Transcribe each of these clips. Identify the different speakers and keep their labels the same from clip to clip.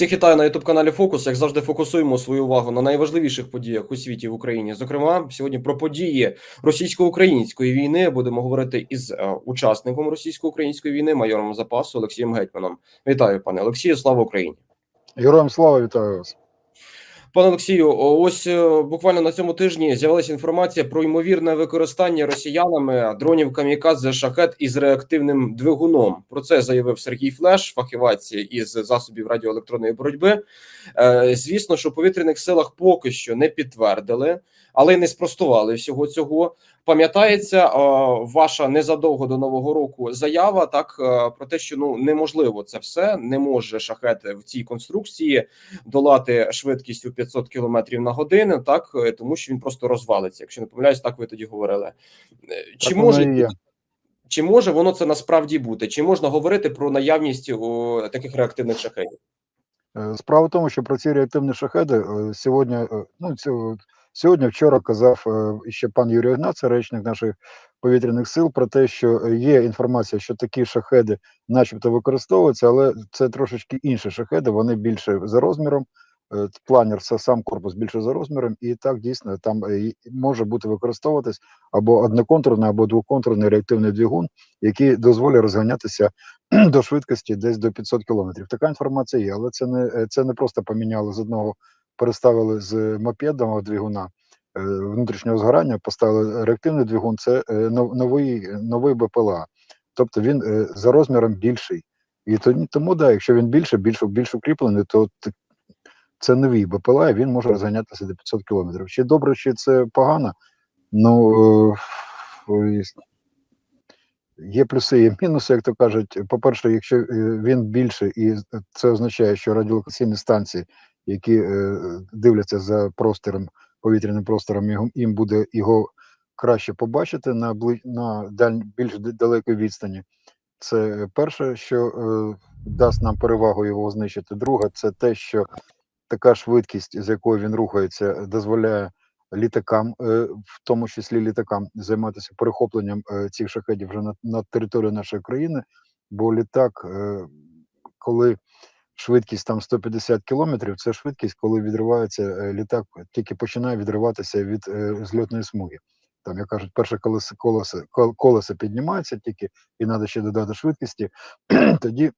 Speaker 1: Всіх вітаю на youtube каналі Фокус. Як завжди, фокусуємо свою увагу на найважливіших подіях у світі в Україні. Зокрема, сьогодні про події російсько-української війни будемо говорити із е, учасником російсько-української війни, майором запасу Олексієм Гетьманом. Вітаю, пане Олексію. Слава Україні!
Speaker 2: Героям слава вітаю вас.
Speaker 1: Пане Олексію, ось е, буквально на цьому тижні з'явилася інформація про ймовірне використання росіянами дронів камікадзе шахет із реактивним двигуном. Про це заявив Сергій Флеш, фахівець із засобів радіоелектронної боротьби. Е, Звісно, що в повітряних силах поки що не підтвердили, але й не спростували всього цього. Пам'ятається е, ваша незадовго до нового року заява так про те, що ну неможливо це все не може шахет в цій конструкції долати швидкістю 500 км на годину, так е, тому що він просто розвалиться. Якщо не помиляюсь, так ви тоді говорили. Е, Чи
Speaker 2: Так
Speaker 1: може чи може воно це насправді бути? Чи можна говорити про наявність о, таких реактивних шахетів?
Speaker 2: Е, Справа в тому, що про ці реактивні шахеди сьогодні, ну сьогодні, вчора казав ще пан Юрій Ігнат, це речник наших повітряних сил, про те, що є інформація, що такі шахеди, начебто, використовуються, але це трошечки інші шахеди, вони більше за розміром. Е, Планер це сам корпус більше за розміром, і так дійсно там е, може бути використовуватись або одноконтурний, або двоконтурний реактивний двигун, який дозволить розганятися до швидкості десь до 500 кілометрів. Така інформація є, але це не е, це не просто поміняли з одного, переставили з мопедного двигуна внутрішнього згорання, поставили реактивний двигун. Це новий новий БПЛА, тобто він за розміром більший. І тому, да, якщо він більше, більш більш укріплений, то це новий БПЛА, і він може розганятися до 500 кілометрів. Чи добре, чи це погано? Ну е, е, Є плюси, є мінуси, як то кажуть. По-перше, якщо е, він більше, і це означає, що радіолокаційні станції, які дивляться за простором, повітряним простором, їм буде його краще побачити на бли... на даль... більш далекій відстані. Це перше, що е, дасть нам перевагу його знищити. Друге, це те, що така швидкість, з якою він рухається, дозволяє літакам, е, в тому числі літакам, займатися перехопленням е, цих шахедів вже на, на територію нашої країни. Бо літак, е, коли швидкість там 150 кілометрів, це швидкість, коли відривається літак, тільки починає відриватися від зльотної смуги. Там, як кажуть, перше колесо, колесо, колесо піднімається тільки, і треба ще додати швидкості, тоді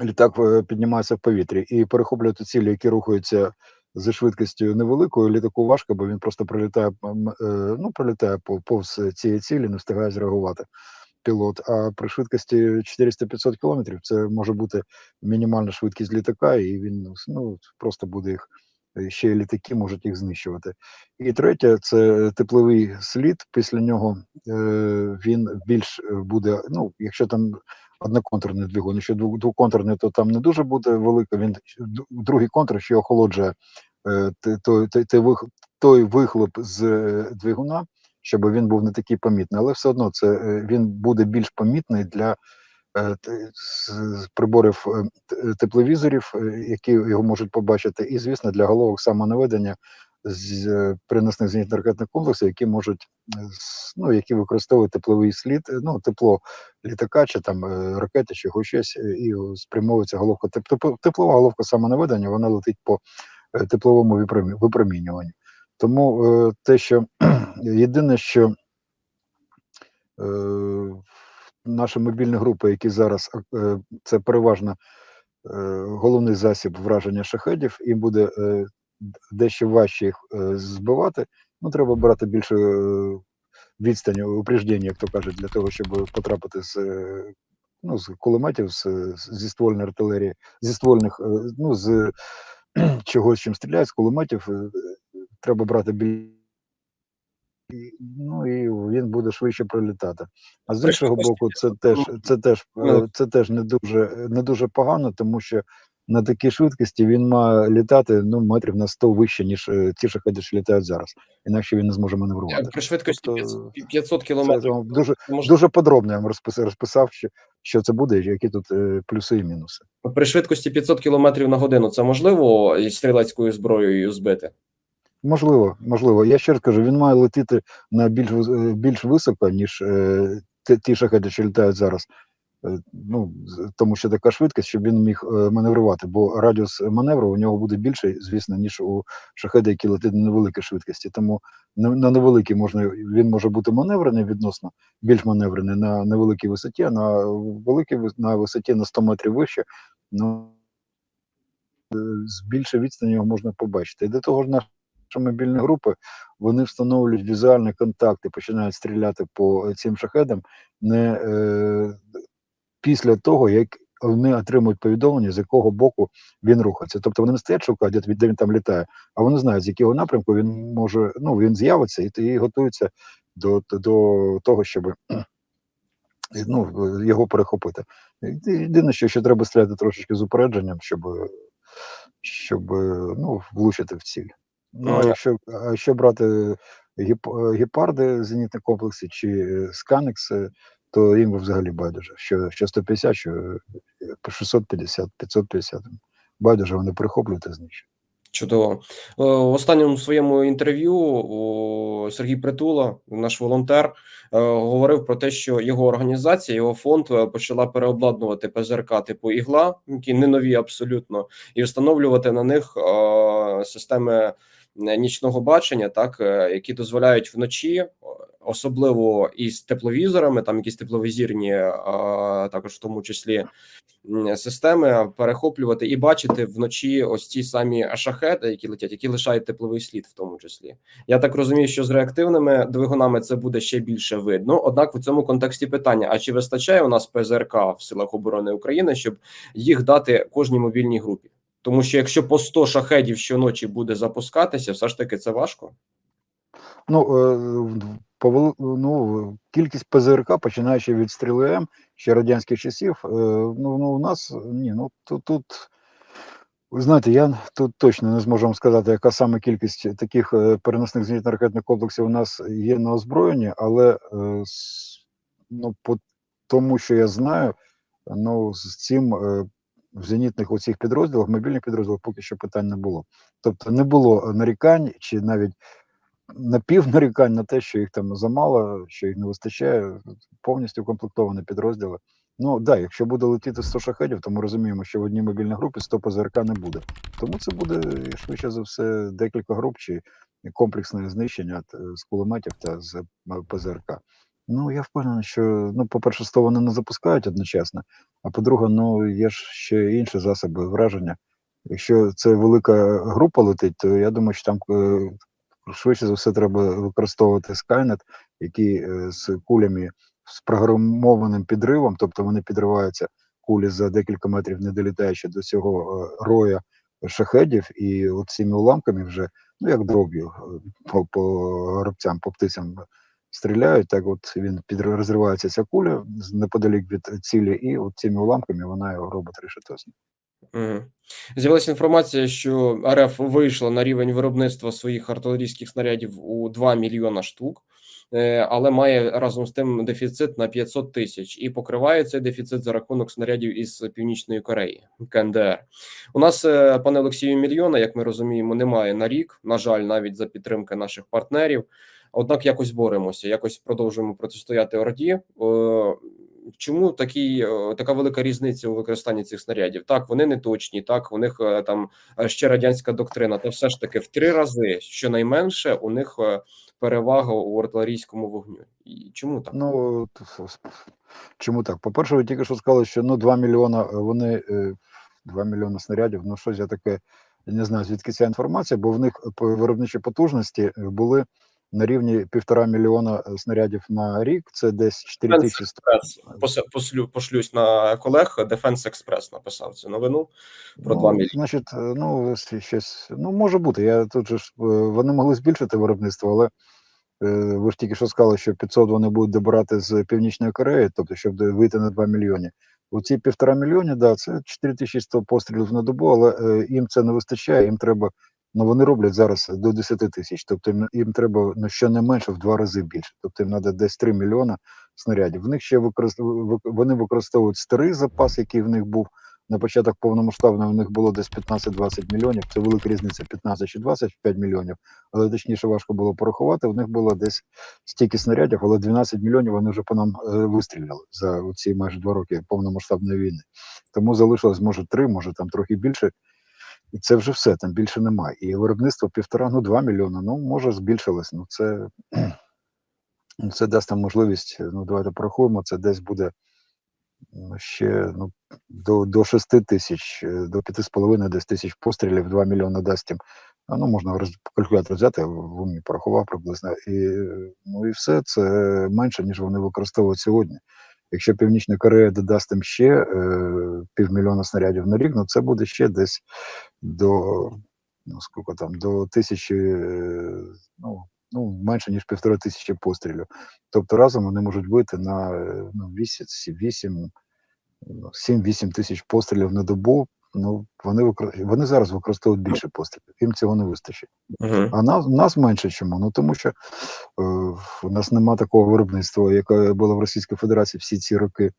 Speaker 2: літак е, піднімається в повітрі і перехоплювати цілі, які рухаються зі швидкістю невеликою, літаку важко, бо він просто пролітає, м, е, ну, пролітає пов- повз цієї цілі, не встигає зреагувати пілот. А при швидкості 400-500 кілометрів це може бути мінімальна швидкість літака, і він ну, просто буде їх. Ще й літаки можуть їх знищувати. І третє це тепловий слід. Після нього е, він більш е, буде. Ну, якщо там одноконтурний двигун, якщо двоконтурний, то там не дуже буде велика. Він другий контур ще охолоджує е, той, той, той, вихлоп з е, двигуна, щоб він був не такий помітний. Але все одно це е, він буде більш помітний для приборів тепловізорів, які його можуть побачити, і звісно для головок самонаведення з е, переносних зенітно-ракетних комплексів, які можуть е, ну, які використовують тепловий слід, е, ну тепло літака чи там ракети, чи щось, і спрямовується головка. Теп- теп- Теплова головка самонаведення, вона летить по тепловому випромінюванню. Тому те, що єдине, що е, наші мобільні групи, які зараз це переважно головний засіб враження шахедів, їм буде дещо важче їх е, збивати. Ну, треба брати більше е, відстані, упреждення, як то кажуть, для того, щоб потрапити з, е, ну, з кулеметів, з, зі ствольної артилерії, зі ствольних, ну, з чогось, чим стріляють, з кулеметів, треба брати більше. Ну і він буде швидше пролітати. А з іншого боку, це теж це теж
Speaker 1: Ну.
Speaker 2: це теж не дуже не дуже погано, тому що на такій швидкості він має літати ну метрів на 100 вище, ніж е, ті шахеди, що літають зараз. Інакше він не зможе маневрувати.
Speaker 1: При швидкості
Speaker 2: Тобто
Speaker 1: 500 500
Speaker 2: Це
Speaker 1: кілометрів.
Speaker 2: дуже
Speaker 1: Може,
Speaker 2: дуже подробно я вам розписав, розписав що, що це буде, які тут е, плюси і мінуси.
Speaker 1: при швидкості 500 кілометрів на годину це можливо стрілецькою зброєю збити?
Speaker 2: Можливо, можливо. Я ще раз кажу, він має летіти на більш е, більш високо, ніж е, ті, ті шахеди, що літають зараз. Е, ну, тому що така швидкість, щоб він міг е, маневрувати, бо радіус маневру у нього буде більший, звісно, ніж у шахеда, який летить на невеликій швидкості. Тому на, невеликій можна він може бути маневрений відносно більш маневрений на невеликій висоті, а на великій на висоті на 100 метрів вище. Ну е, з більшої відстані його можна побачити. І до того ж, наші мобільні групи вони встановлюють візуальні контакти, починають стріляти по цим шахедам не е, після того, як вони отримують повідомлення, з якого боку він рухається. Тобто вони не стоять шукають, де, він там літає, а вони знають, з якого напрямку він може, ну він з'явиться і, і готуються до, до того, щоб ну, його перехопити. Єдине, що ще треба стріляти трошечки з упередженням, щоб, щоб ну, влучити в ціль. Ну, а якщо, а якщо брати гіп, гепарди, зенітні комплекси чи сканекси, то їм взагалі байдуже, що, що 150, що е, 650, 550. Байдуже вони перехоплюють і знищують.
Speaker 1: Чудово. Е, В останньому своєму інтерв'ю Сергій Притула, наш волонтер, е, говорив про те, що його організація, його фонд е, почала переобладнувати ПЗРК типу ігла, які не нові абсолютно, і встановлювати на них е, системи е, нічного бачення, так е, які дозволяють вночі, е, особливо із тепловізорами, там якісь тепловізірні, е, також в тому числі системи перехоплювати і бачити вночі ось ті самі шахеди, які летять, які лишають тепловий слід, в тому числі. Я так розумію, що з реактивними двигунами це буде ще більше видно. Однак в цьому контексті питання: а чи вистачає у нас ПЗРК в силах оборони України, щоб їх дати кожній мобільній групі? Тому що якщо по 100 шахедів щоночі буде запускатися, все ж таки це важко.
Speaker 2: Ну, е, ну, кількість ПЗРК, починаючи від стріли М ще радянських часів, е, ну, ну у нас ні, ну тут, тут знаєте, я тут точно не зможу вам сказати, яка саме кількість таких е, переносних зенітно-ракетних комплексів у нас є на озброєнні, але ну, по тому, що я знаю, ну з цим в зенітних оцих підрозділах, мобільних підрозділах поки що питань не було. Тобто не було нарікань чи навіть напівнарікань на те, що їх там замало, що їх не вистачає, повністю укомплектовані підрозділи. Ну да, якщо буде летіти 100 шахедів, то ми розуміємо, що в одній мобільній групі 100 ПЗРК не буде. Тому це буде швидше за все декілька груп чи комплексне знищення е, з кулеметів та з е, ПЗРК. Ну я впевнений, що ну, по-перше, 100 вони не запускають одночасно, а по-друге, ну є ж ще інші засоби враження. Якщо це велика група летить, то я думаю, що там е, швидше за все треба використовувати Skynet, який е, з кулями з програмованим підривом, тобто вони підриваються кулі за декілька метрів, не долітаючи до цього е, роя шахедів, і от цими уламками вже, ну як дроб'ю по, по гробцям, по птицям стріляють, так от він під розривається ця куля неподалік від цілі, і от цими уламками вона його робить решетосно.
Speaker 1: Угу. З'явилася інформація, що РФ вийшла на рівень виробництва своїх артилерійських снарядів у 2 мільйона штук, е, але має разом з тим дефіцит на 500 тисяч і покриває цей дефіцит за рахунок снарядів із Північної Кореї КНДР. У нас, е, пане Олексію, мільйона, як ми розуміємо, немає на рік. На жаль, навіть за підтримки наших партнерів. Однак якось боремося, якось продовжуємо протистояти орді. Е, Чому такі, е, така велика різниця у використанні цих снарядів? Так, вони не точні, так, у них е, там ще радянська доктрина, та все ж таки в три рази, щонайменше, у них перевага у артилерійському вогню. І чому так?
Speaker 2: Ну чому так? По-перше, ви тільки що сказали, що ну 2 мільйона вони е, 2 мільйони снарядів. Ну щось я таке я не знаю, звідки ця інформація, бо в них по- виробничі потужності були на рівні півтора мільйона е, снарядів на рік. Це десь 4 тисячі.
Speaker 1: Посе- пошлюсь на колег. Defense Express написав цю новину про 2
Speaker 2: Ну,
Speaker 1: мільйони.
Speaker 2: Значить, е, ну щось, ну може бути. Я тут же ж е, вони могли збільшити виробництво, але ви ж тільки що сказали, що 500 вони будуть добирати з Північної Кореї, тобто, щоб вийти на 2 мільйони. У ці півтора мільйони, да, це 4100 пострілів на добу, але е, їм це не вистачає. Їм треба, ну вони роблять зараз до 10 тисяч. Тобто їм, треба ну щонайменше в два рази більше. Тобто їм треба десь 3 мільйона снарядів. В них ще використ... ви- вони використовують старий запас, який в них був на початок повномасштабного у них було десь 15-20 мільйонів. Це велика різниця 15 чи 25 мільйонів, але точніше важко було порахувати. У них було десь стільки снарядів, але 12 мільйонів вони вже по нам е, вистріляли за ці майже два роки повномасштабної війни. Тому залишилось може три, може там трохи більше. І це вже все, там більше немає. І виробництво півтора, ну два мільйони, ну може збільшилось. Ну це, це дасть нам можливість. Ну давайте порахуємо, це десь буде ще ну, до, до 6 тисяч, е, до 5,5 десь тисяч пострілів, 2 мільйони дасть їм. Ну, можна калькулятор взяти, я в умі порахував приблизно. І, ну, і все це менше, ніж вони використовують сьогодні. Якщо Північна Корея додасть їм ще е, півмільйона снарядів на рік, ну це буде ще десь до ну скільки там до тисячі, е, ну, ну менше ніж півтора тисячі пострілів. Тобто разом вони можуть бити на е, ну, 8, 8, 7-8 тисяч пострілів на добу. Ну вони викор- вони зараз використовують більше пострілів. Їм цього не вистачить.
Speaker 1: Угу.
Speaker 2: А нас, нас менше чому? Ну тому що е, у нас нема такого виробництва, яке було в Російській Федерації всі ці роки,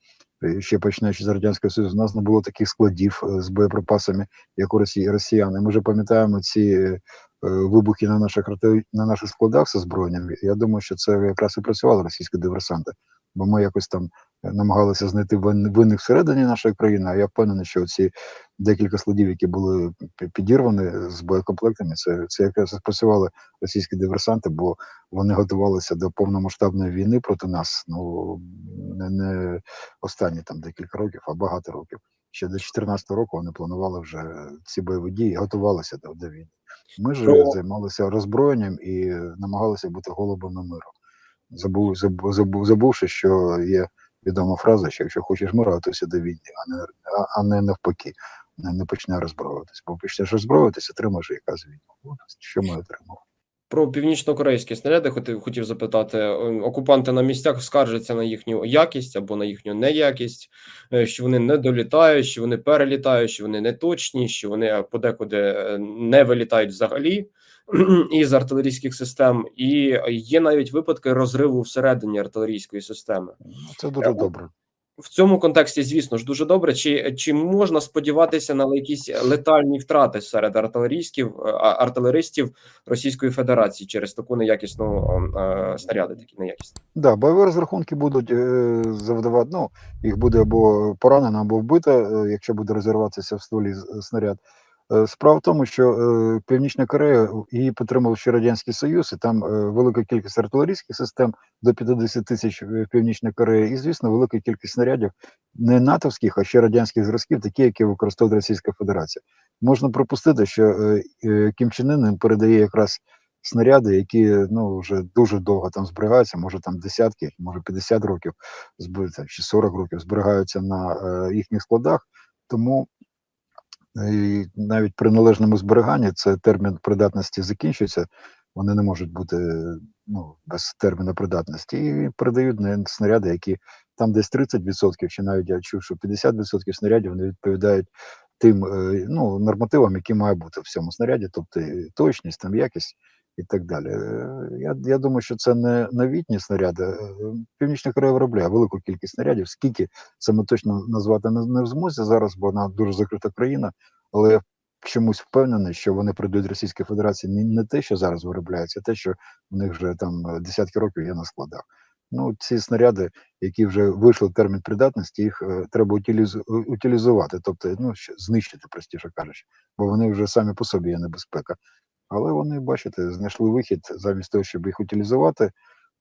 Speaker 2: е, ще починаючи з Радянського Союзу, у нас не було таких складів е, з боєприпасами, як у Росії росіяни. Ми вже пам'ятаємо ці е, вибухи на наших на наших складах з озброєнням. Я думаю, що це якраз і працювали російські диверсанти, бо ми якось там намагалися знайти винних всередині нашої країни. А я впевнений, що ці декілька складів, які були підірвані з боєкомплектами, це, це якраз спрацювали російські диверсанти, бо вони готувалися до повномасштабної війни проти нас. Ну не, не останні там декілька років, а багато років. Ще до 2014 року вони планували вже ці бойові дії, і готувалися до, до війни. Ми ж
Speaker 1: Про-
Speaker 2: займалися роззброєнням і намагалися бути голубами миру. Забув, забув, забув, забувши, що є відома фраза, що якщо хочеш миру, готуйся до війни, а не, а, не навпаки. Не, не почне роззброюватися. Бо почнеш роззброюватися, отримаєш якраз війну. От що ми отримали.
Speaker 1: Про північно-корейські снаряди хотів, хотів запитати. Е, Окупанти на місцях скаржаться на їхню якість або на їхню неякість, е, що вони не долітають, що вони перелітають, що вони не точні, що вони подекуди е, не вилітають взагалі із артилерійських систем, і є навіть випадки розриву всередині артилерійської системи.
Speaker 2: Ну, Це дуже добре.
Speaker 1: В цьому контексті, звісно ж, дуже добре. Чи, чи можна сподіватися на якісь летальні втрати серед артилерійських артилеристів Російської Федерації через таку неякісну е, снаряди, такі неякісні?
Speaker 2: Да, бойові розрахунки будуть е, завдавати. Ну, їх буде або поранено, або вбито, е, якщо буде розірватися в стволі снаряд. Е, Справа в тому, що е, Північна Корея її підтримав ще Радянський Союз, і там е, велика кількість артилерійських систем до 50 тисяч в Північній Кореї, і, звісно, велика кількість снарядів не натовських, а ще радянських зразків, такі, які використовує Російська Федерація. Можна припустити, що е, е, Кім Чен Ын передає якраз снаряди, які ну вже дуже довго там зберігаються, може там десятки, може 50 років чи 40 років зберігаються на е, їхніх складах. Тому і навіть при належному зберіганні це термін придатності закінчується. Вони не можуть бути ну, без терміну придатності. І передають на снаряди, які там десь 30%, чи навіть я чув, що 50% снарядів не відповідають тим е, ну, нормативам, які має бути в цьому снаряді, тобто точність, там якість і так далі. Е, Я, я думаю, що це не новітні снаряди. Е, Північна Корея виробляє велику кількість снарядів. Скільки ми точно назвати не, не в змозі зараз, бо вона дуже закрита країна. Але я чомусь впевнений, що вони прийдуть Російській Федерації не, те, що зараз виробляється, а те, що в них вже там е, десятки років є на складах. Ну, ці снаряди, які вже вийшли термін придатності, їх е, треба утилізу, утилізувати, тобто ну, знищити, простіше кажучи, бо вони вже самі по собі є небезпека. Але вони, бачите, знайшли вихід замість того, щоб їх утилізувати,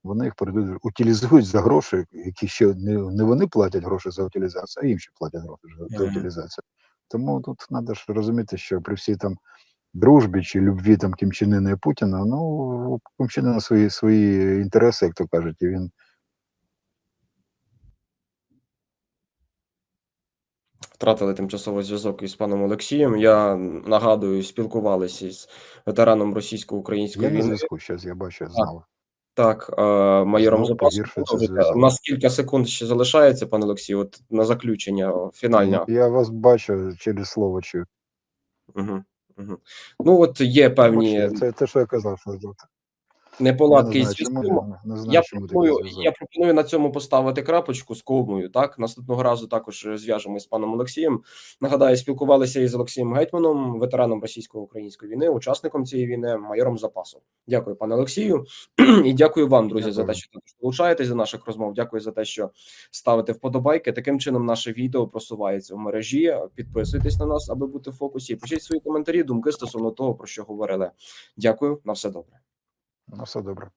Speaker 2: вони їх передають, утилізують за гроші, які ще не, не вони платять гроші за утилізацію, а інші платять гроші за, утилізацію. Тому тут треба ж розуміти, що при всій там дружбі чи любві там Кім Чен і Путіна, ну, у Кім Чен свої, свої інтереси, як то кажуть, і він
Speaker 1: Втратили тимчасово зв'язок із паном Олексієм. Я нагадую, спілкувалися із ветераном російсько-української війни.
Speaker 2: зв'язку, зараз я бачу, знову.
Speaker 1: Так, е, майором запасу. У нас кілька секунд ще залишається, пане Олексію. От на заключення фінальне.
Speaker 2: Я вас бачу через слово чую.
Speaker 1: Угу. Угу. Ну, от є певні.
Speaker 2: Це те, що я казав, що.
Speaker 1: Неполадки
Speaker 2: не знаю, чому, не, не знаю,
Speaker 1: Я
Speaker 2: чому
Speaker 1: пропоную, я пропоную на цьому поставити крапочку з комою. Так наступного разу також е, зв'яжемось з паном Олексієм. Нагадаю, спілкувалися із Олексієм Гетьманом, ветераном російсько-української війни, учасником цієї війни, майором запасу. Дякую, пане Олексію, і дякую вам, друзі, за те, що також долучаєтесь до наших розмов. Дякую за те, що ставите вподобайки. Таким чином, наше відео просувається в мережі. Підписуйтесь на нас, аби бути в фокусі. Пишіть свої коментарі, думки стосовно того, про що говорили. Дякую, на все добре.
Speaker 2: На все добре.